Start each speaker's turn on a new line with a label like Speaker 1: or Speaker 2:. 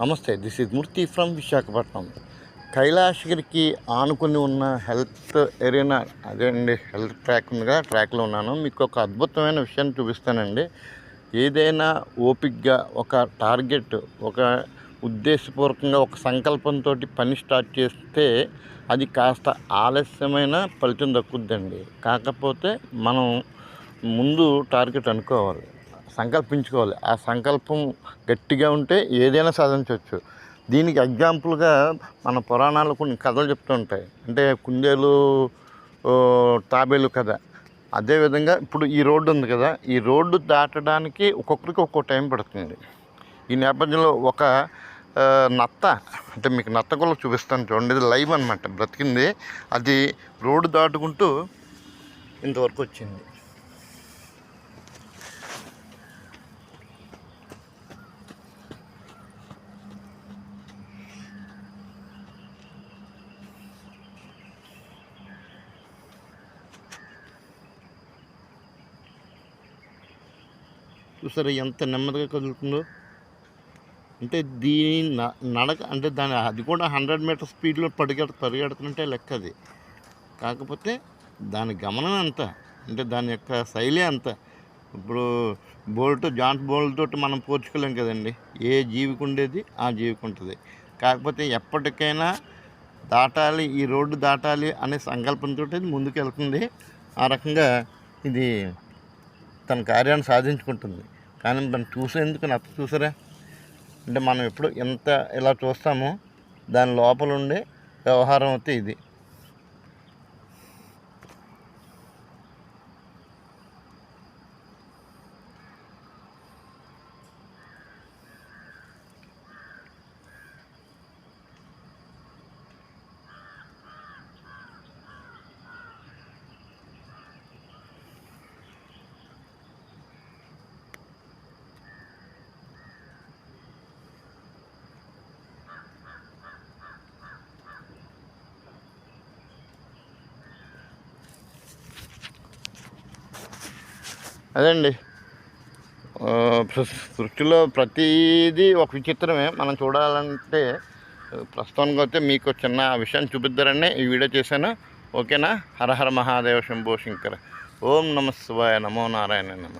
Speaker 1: నమస్తే this is Murthy from Visakhapatnam. కైలాసగిరికి ఆనుకుని ఉన్న హెల్త్ ఎరీనా అదే అండి హెల్త్ ట్రాక్ ఉందిగా ట్రాక్లో ఉన్నాను. మీకు ఒక అద్భుతమైన విషయాన్ని చూపిస్తానండి. ఏదైనా ఓపిక్గా ఒక టార్గెట్ ఒక ఉద్దేశపూర్వకంగా ఒక సంకల్పంతో పని స్టార్ట్ చేస్తే అది కాస్త ఆలస్యమైన ఫలితం దక్కుద్దండి. కాకపోతే మనం ముందు టార్గెట్ అనుకోవాలి. సంకల్పించుకోవాలి. ఆ సంకల్పం గట్టిగా ఉంటే ఏదైనా సాధించవచ్చు. దీనికి ఎగ్జాంపుల్గా మన పురాణాలు కొన్ని కథలు చెప్తూ ఉంటాయి. అంటే కుందేలు తాబేలు కథ. అదేవిధంగా ఇప్పుడు ఈ రోడ్డు ఉంది కదా ఈ రోడ్డు దాటడానికి ఒక్కొక్కరికి ఒక్కో టైం పడుతుంది. ఈ నేపథ్యంలో ఒక నత్త అంటే మీకు నత్త కూడా చూపిస్తాను చూడండి. ఇది లైవ్ అనమాట బ్రతికింది. అది రోడ్డు దాటుకుంటూ ఇంతవరకు వచ్చింది. చూసారా ఎంత నెమ్మదిగా కదులుతుందో? అంటే దీని నడక అంటే దాని అది కూడా హండ్రెడ్ మీటర్ స్పీడ్లో పరిగెడ పరిగెడుతుంటే లెక్క అది. కాకపోతే దాని గమనం అంత అంటే దాని యొక్క శైలి అంత ఇప్పుడు బోల్ట్ జాంట్ బోల్ట్ తోటి మనం పోల్చుకోలేం కదండి. ఏ జీవికి ఉండేది ఆ జీవికి ఉంటుంది. కాకపోతే ఎప్పటికైనా దాటాలి ఈ రోడ్డు దాటాలి అనే సంకల్పంతో ముందుకు వెళ్తుంది ఆ రకంగా ఇది తన కార్యాన్ని సాధించుకుంటుంది. కానీ మనం చూసేందుకు నచ్చ చూసారా? అంటే మనం ఎప్పుడు ఎంత ఇలా చూస్తామో దాని లోపల ఉండే వ్యవహారం అయితే ఇది. అదండి. సృష్టిలో ప్రతిదీ ఒక విచిత్రమే. మనం చూడాలంటే ప్రస్తుతానికి అయితే మీకు చిన్న విషయాన్ని చూపిద్దారని ఈ వీడియో చేశాను. ఓకేనా? హరహర మహాదేవ శంభో శంకర. ఓం నమ శివాయ నమో నారాయణ నమ.